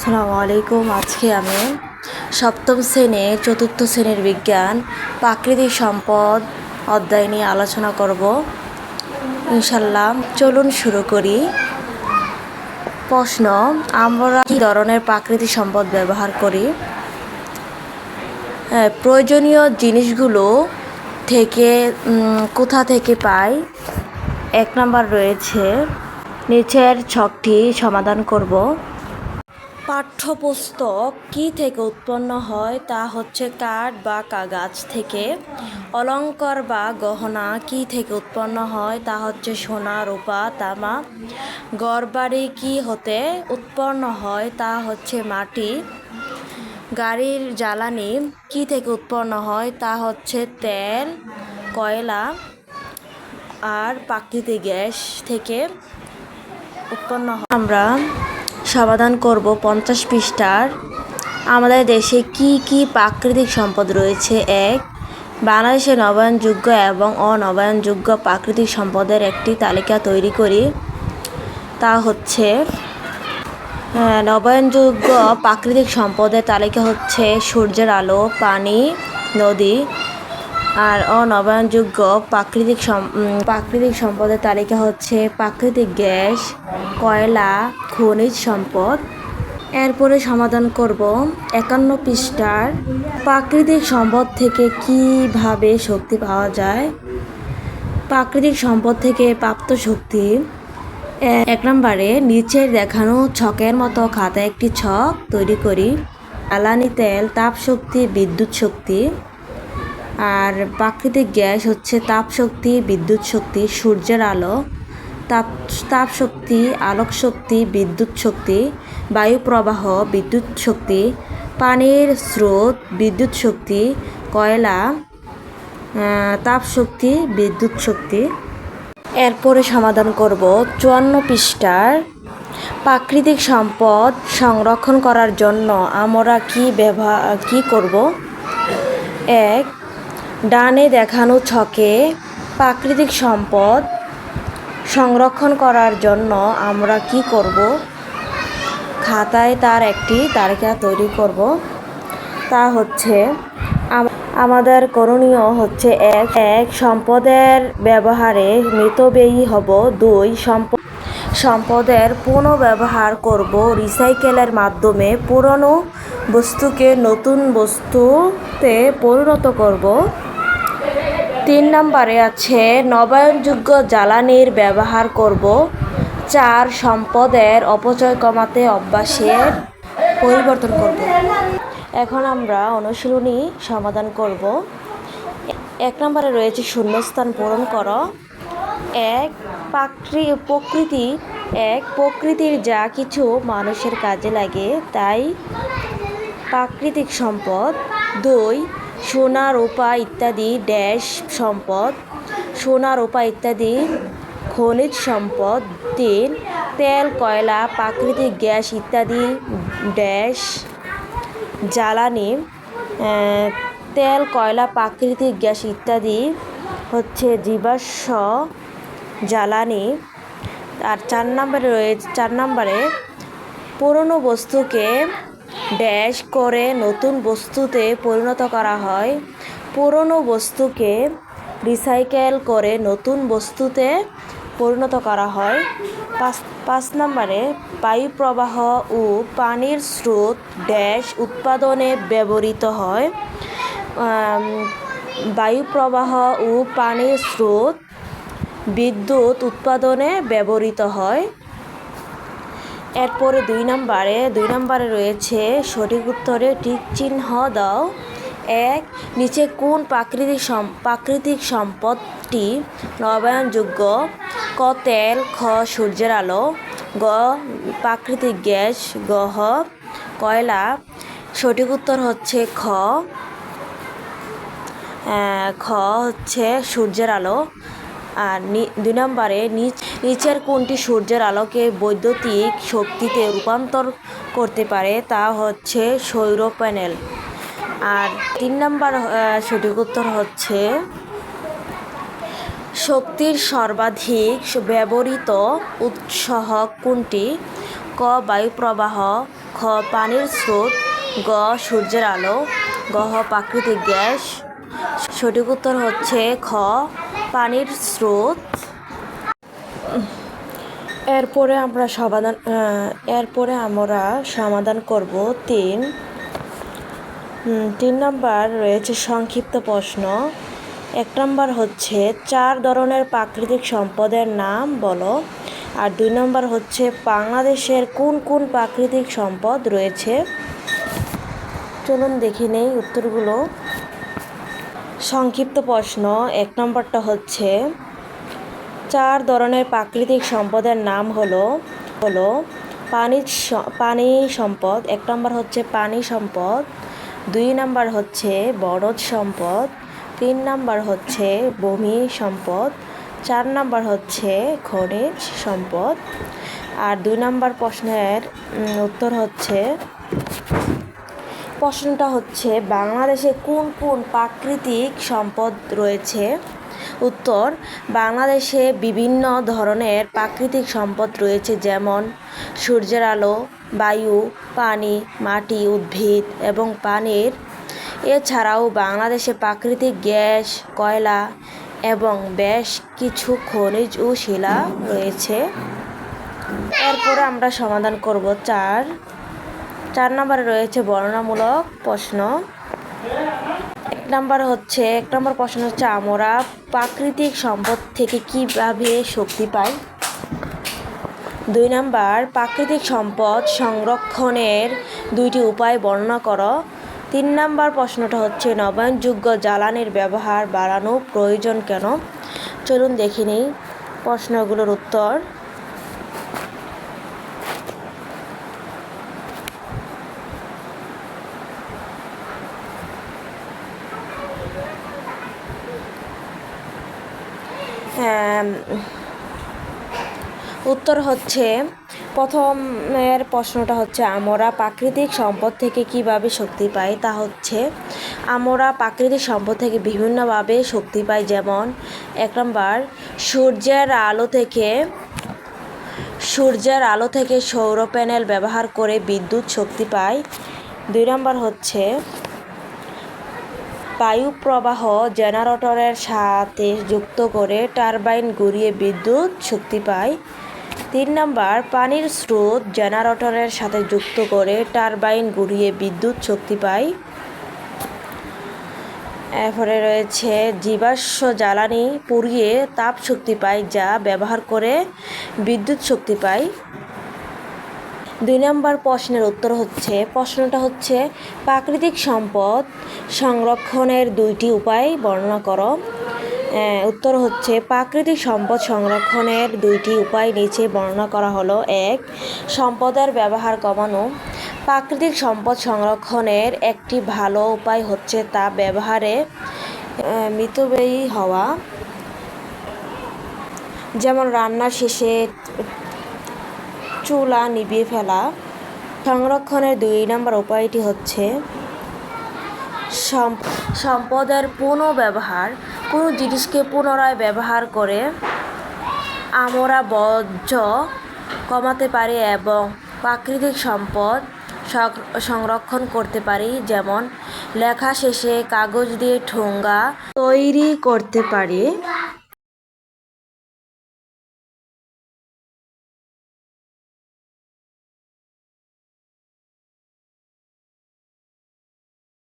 আসসালামু আলাইকুম। আজকে আমি সপ্তম শ্রেণির চতুর্থ শ্রেণির বিজ্ঞান প্রাকৃতিক সম্পদ অধ্যায় নিয়ে আলোচনা করব। ইনশাল্লাহ চলুন শুরু করি। প্রশ্ন আমরা কী ধরনের প্রাকৃতিক সম্পদ ব্যবহার করি? হ্যাঁ, প্রয়োজনীয় জিনিসগুলো থেকে কোথা থেকে পাই? এক নাম্বার রয়েছে নিচের ছকটি সমাধান করব। পাঠ্যপুস্তক কি থেকে উৎপন্ন হয় তা হচ্ছে কাঠ বা কাগজ থেকে। অলংকার বা গহনা কি থেকে উৎপন্ন হয় তা হচ্ছে সোনা, রূপা, তামা। ঘরবাড়ি কি হতে উৎপন্ন হয় তা হচ্ছে মাটি। গাড়ির জ্বালানি কি থেকে উৎপন্ন হয় তা হচ্ছে তেল, কয়লা আর প্রাকৃতিক গ্যাস থেকে উৎপন্ন আমরা সমাধান করব পঞ্চাশ পৃষ্ঠার। আমাদের দেশে কি কি প্রাকৃতিক সম্পদ রয়েছে? এক, বাংলাদেশে নবায়নযোগ্য এবং অনবায়নযোগ্য প্রাকৃতিক সম্পদের একটি তালিকা তৈরি করি। তা হচ্ছে নবায়নযোগ্য প্রাকৃতিক সম্পদের তালিকা হচ্ছে সূর্যের আলো, পানি, নদী আর অনবায়নযোগ্য প্রাকৃতিক প্রাকৃতিক সম্পদের তালিকা হচ্ছে প্রাকৃতিক গ্যাস, কয়লা, খনিজ সম্পদ। এরপরে সমাধান করব একান্ন পৃষ্ঠার প্রাকৃতিক সম্পদ থেকে কীভাবে শক্তি পাওয়া যায়? প্রাকৃতিক সম্পদ থেকে প্রাপ্ত শক্তি। এক নম্বরে নিচের দেখানো ছকের মতো খাতা একটি ছক তৈরি করি। জ্বালানি তেল তাপ শক্তি বিদ্যুৎ শক্তি। আর প্রাকৃতিক গ্যাস হচ্ছে তাপ শক্তি, বিদ্যুৎ শক্তি, সূর্যের আলো, তাপ তাপ শক্তি, আলোক শক্তি, বিদ্যুৎ শক্তি, বায়ু প্রবাহ, বিদ্যুৎ শক্তি, পানির স্রোত, বিদ্যুৎ শক্তি, কয়লা তাপ শক্তি, বিদ্যুৎ শক্তি। এরপরে সমাধান করব চুয়ান্ন পৃষ্ঠার প্রাকৃতিক সম্পদ সংরক্ষণ করার জন্য আমরা কি ব্যবহার কি করব? এক ডানে দেখানো ছকে প্রাকৃতিক সম্পদ সংরক্ষণ করার জন্য আমরা কি করব? খাতায় তার একটি তালিকা তৈরি করব। তা হচ্ছে আমাদের করণীয় হচ্ছে এক এক সম্পদের ব্যবহারে মিতব্যয়ী হব, দুই সম্পদ সম্পদের পুনঃব্যবহার করব, রিসাইকেলের মাধ্যমে পুরনো বস্তুকে নতুন বস্তুতে পরিণত করব। তিন নম্বরে আছে, নবায়নযোগ্য জ্বালানির ব্যবহার করব। চার, সম্পদের অপচয় কমাতে অভ্যাসের পরিবর্তন করব। এখন আমরা অনুশীলনী সমাধান করব। এক নম্বরে রয়েছে শূন্যস্থান পূরণ করো। এক, পাকৃ, প্রকৃতি। এক, প্রকৃতির যা কিছু মানুষের কাজে লাগে, তাই প্রাকৃতিক সম্পদ। দুই সোনা, রূপা ইত্যাদি ড্যাশ সম্পদ, সোনা, রূপা ইত্যাদি খনিজ সম্পদ তিন তেল, কয়লা, প্রাকৃতিক গ্যাস ইত্যাদি ড্যাশ, জ্বালানি তেল, কয়লা, প্রাকৃতিক গ্যাস ইত্যাদি হচ্ছে জীবাশ্ম, জ্বালানি। আর চার নম্বরে রয়েছে, চার নম্বরে পুরনো বস্তুকে ড্যাশ করে নতুন বস্তুতে পরিণত করা হয়। পুরনো বস্তুকে রিসাইকেল করে নতুন বস্তুতে পরিণত করা হয়। পাঁচ পাঁচ নম্বরে বায়ু প্রবাহ ও পানির স্রোত ড্যাশ উৎপাদনে ব্যবহৃত হয়। বায়ু প্রবাহ ও পানির স্রোত বিদ্যুৎ উৎপাদনে ব্যবহৃত হয়। এরপরে দুই নম্বরে দুই নম্বরে রয়েছে সঠিক উত্তরে টিক চিহ্ন দাও। এক, নিচে কোন প্রাকৃতিক প্রাকৃতিক সম্পদটি নবায়নযোগ্য? ক, তেল, খ, সূর্যের আলো। গ, প্রাকৃতিক গ্যাস গহ কয়লা। সঠিক উত্তর হচ্ছে খ। খ হচ্ছে সূর্যের আলো। আর দুই নম্বরে নিচ, নিচের কোনটি সূর্যের আলোকে বৈদ্যুতিক শক্তিতে রূপান্তর করতে পারে তা হচ্ছে সৌর প্যানেল। আর তিন নম্বর সঠিক উত্তর হচ্ছে শক্তির সর্বাধিক ব্যবহৃত উৎস কোনটি? ক বায়ু প্রবাহ খ, পানির স্রোত, গ, সূর্যের আলো গহ প্রাকৃতিক গ্যাস। সঠিক উত্তর হচ্ছে খ পানির স্রোত। এরপরে আমরা সমাধান এরপরে আমরা সমাধান করব তিন। তিন নাম্বার রয়েছে সংক্ষিপ্ত প্রশ্ন। এক নাম্বার হচ্ছে, চার ধরনের প্রাকৃতিক সম্পদের নাম বলো। আর দুই নম্বর হচ্ছে, বাংলাদেশের কোন কোন প্রাকৃতিক সম্পদ রয়েছে? চলুন দেখে নেই উত্তরগুলো। সংক্ষিপ্ত প্রশ্ন, এক নম্বরটা হচ্ছে, চার ধরনের প্রাকৃতিক সম্পদের নাম হলো হলো পানি পানি সম্পদ, এক নম্বর হচ্ছে পানি সম্পদ, দুই নাম্বার হচ্ছে বনজ সম্পদ, তিন নাম্বার হচ্ছে ভূমি সম্পদ, চার নাম্বার হচ্ছে খনিজ সম্পদ, আর দুই নম্বর প্রশ্নের উত্তর হচ্ছে প্রশ্নটা হচ্ছে, বাংলাদেশে কোন কোন প্রাকৃতিক সম্পদ রয়েছে? উত্তর, বাংলাদেশে বিভিন্ন ধরনের প্রাকৃতিক সম্পদ রয়েছে, যেমন সূর্যের আলো, বায়ু, পানি, মাটি, উদ্ভিদ এবং পানির। এছাড়াও বাংলাদেশে প্রাকৃতিক গ্যাস, কয়লা এবং বেশ কিছু খনিজ ও শিলা রয়েছে। এরপরে আমরা সমাধান করব চার চার নম্বরে রয়েছে বর্ণনামূলক প্রশ্ন। এক নম্বর হচ্ছে, এক নম্বর প্রশ্ন হচ্ছে, আমরা প্রাকৃতিক সম্পদ থেকে কীভাবে শক্তি পাই? দুই নাম্বার, প্রাকৃতিক সম্পদ সংরক্ষণের দুইটি উপায় বর্ণনা করো। তিন নাম্বার প্রশ্নটা হচ্ছে, নবায়নযোগ্য জ্বালানির ব্যবহার বাড়ানো প্রয়োজন কেন? চলুন দেখে নিই প্রশ্নগুলোর উত্তর। উত্তর হচ্ছে, প্রথমের প্রশ্নটা হচ্ছে, আমরা প্রাকৃতিক সম্পদ থেকে কীভাবে শক্তি পাই? তা হচ্ছে, আমরা প্রাকৃতিক সম্পদ থেকে বিভিন্নভাবে শক্তি পাই, যেমন, এক নম্বর, সূর্যের আলো থেকে, সূর্যের আলো থেকে সৌর প্যানেল ব্যবহার করে বিদ্যুৎ শক্তি পাই। দুই নম্বর হচ্ছে বায়ু প্রবাহ জেনারেটরের সাথে যুক্ত করে টারবাইন ঘুরিয়ে বিদ্যুৎ শক্তি পায়। তিন নাম্বার, পানির স্রোত জেনারেটরের সাথে যুক্ত করে টারবাইন ঘুরিয়ে বিদ্যুৎ শক্তি পায়। এরপরে রয়েছে, জীবাশ্ম জ্বালানি পুড়িয়ে তাপ শক্তি পায় যা ব্যবহার করে বিদ্যুৎ শক্তি পায়। দুই নম্বর প্রশ্নের উত্তর হচ্ছে, প্রশ্নটা হচ্ছে, প্রাকৃতিক সম্পদ সংরক্ষণের দুইটি উপায় বর্ণনা করো। উত্তর হচ্ছে, প্রাকৃতিক সম্পদ সংরক্ষণের দুইটি উপায় নিচে বর্ণনা করা হলো। এক, সম্পদের ব্যবহার কমানো। প্রাকৃতিক সম্পদ সংরক্ষণের একটি ভালো উপায় হচ্ছে তা ব্যবহারে মিতব্যয়ী হওয়া। যেমন রান্নার শেষে চুলা নিভিয়ে ফেলা। সংরক্ষণের দুই নম্বর উপায়টি হচ্ছে সম- সম্পদের পুনঃব্যবহার কোনো জিনিসকে পুনরায় ব্যবহার করে আমরা বর্জ্য কমাতে পারি এবং প্রাকৃতিক সম্পদ সংরক্ষণ করতে পারি, যেমন লেখা শেষে কাগজ দিয়ে ঠোঙ্গা তৈরি করতে পারি।